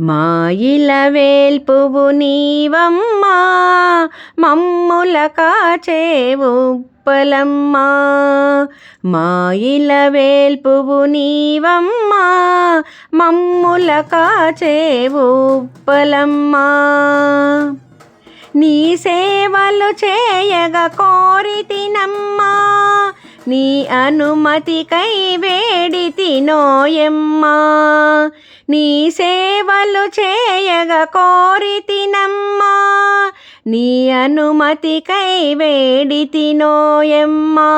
మాయిల వేల్పువు నీవమ్మా మమ్ముల కాచేవు ఉప్పలమ్మా. మాయిల వేల్పువు నీవమ్మా మమ్ముల కాచేవు ఉప్పలమ్మా. నీ సేవలు చేయగ కోరి తినమ్మా నీ అనుమతికై వేడి తినోయమ్మా. నీ సేవలు చేయగ కోరి తినమ్మా నీ అనుమతికై వేడి తినోయమ్మా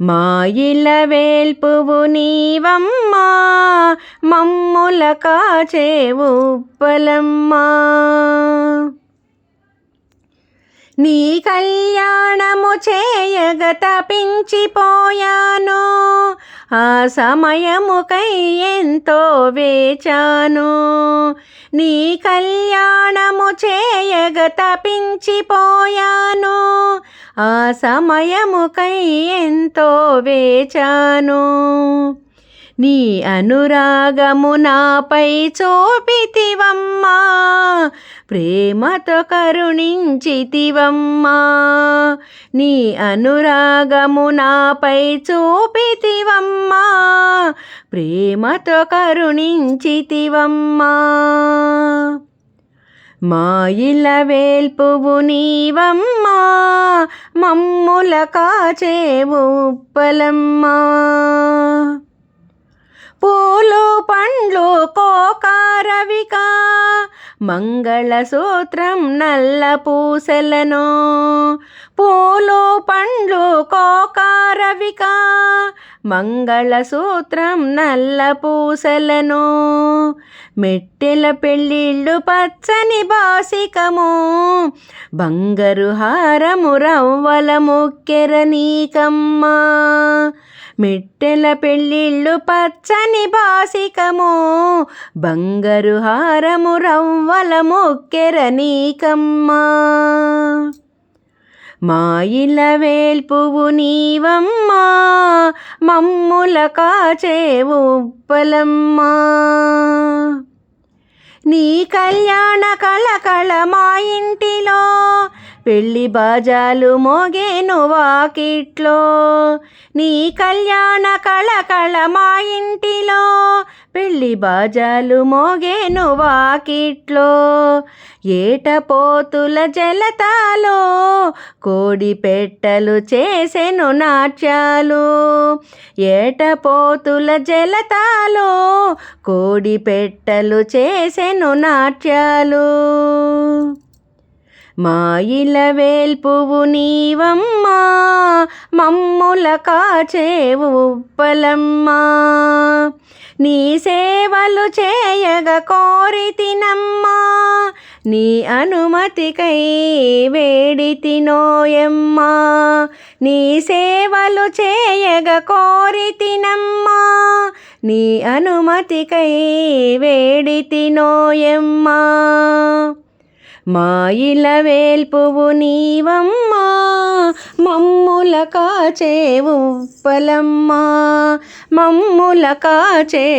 మాయిల వేల్పువు నీవమ్మా. మమ్ముల కాచే ఉప్పలమ్మా. నీ కళ్యాణము చేయగ తపించిపోయాను. ఆ సమయముకై ఎంతో వేచాను. నీ కళ్యాణము చేయగ తపించిపోయాను. ఆ సమయముకై ఎంతో వేచాను. నీ అనురాగము నాపై చూపితివమ్మా. ప్రేమతో కరుణించితివమ్మా. నీ అనురాగము నాపై చూపితివమ్మా. ప్రేమతో కరుణించితివమ్మా. మాయిల వేల్పువు నీవమ్మా. మమ్ముల కాచేవు ఉప్పలమ్మా. పూలు పండ్లు కోకారవిక మంగళసూత్రం నల్ల పూసలను పూలు పండ్లు కోకారవిక మంగళసూత్రం నల్ల పూసలను మెట్టెల పెళ్ళిళ్ళు పచ్చని బాసికము బంగారు హారము రవ్వల ముక్కెర నీకమ్మా. మిట్టెల పెళ్ళిళ్ళు పచ్చని బాసికము బంగారు హారము రవ్వల మొక్కెర నీకమ్మా. మాయిల వేల్పువు నీవమ్మా మమ్ముల కాచే ఉప్పలమ్మా. నీ కళ్యాణ కళ కళ మా ఇంటిలో పెళ్ళి బాజాలు మోగేను వాకిట్లో. నీ కళ్యాణ కళకళ మా ఇంటిలో. పెళ్ళి బాజాలు మోగేను వాకిట్లో. ఏటపోతుల జలతాలో కోడి పెట్టలు చేసెను నాట్యాలు. ఏటపోతుల జలతాలో కోడి పెట్టలు చేసెను నాట్యాలు. మాయిల వేల్పువు నీవమ్మా మమ్ముల కాచేవు ఉప్పలమ్మా. నీ సేవలు చేయగ కోరి తినమ్మా నీ అనుమతికై వేడి తినోయమ్మా. నీ సేవలు చేయగ కోరి తినమ్మా నీ అనుమతికై వేడి తినోయమ్మా. మాయిల వేల్పువు నీవమ్మా మమ్ముల కాచేవుప్పలమ్మా మమ్ముల కాచేవుప్పలమ్మా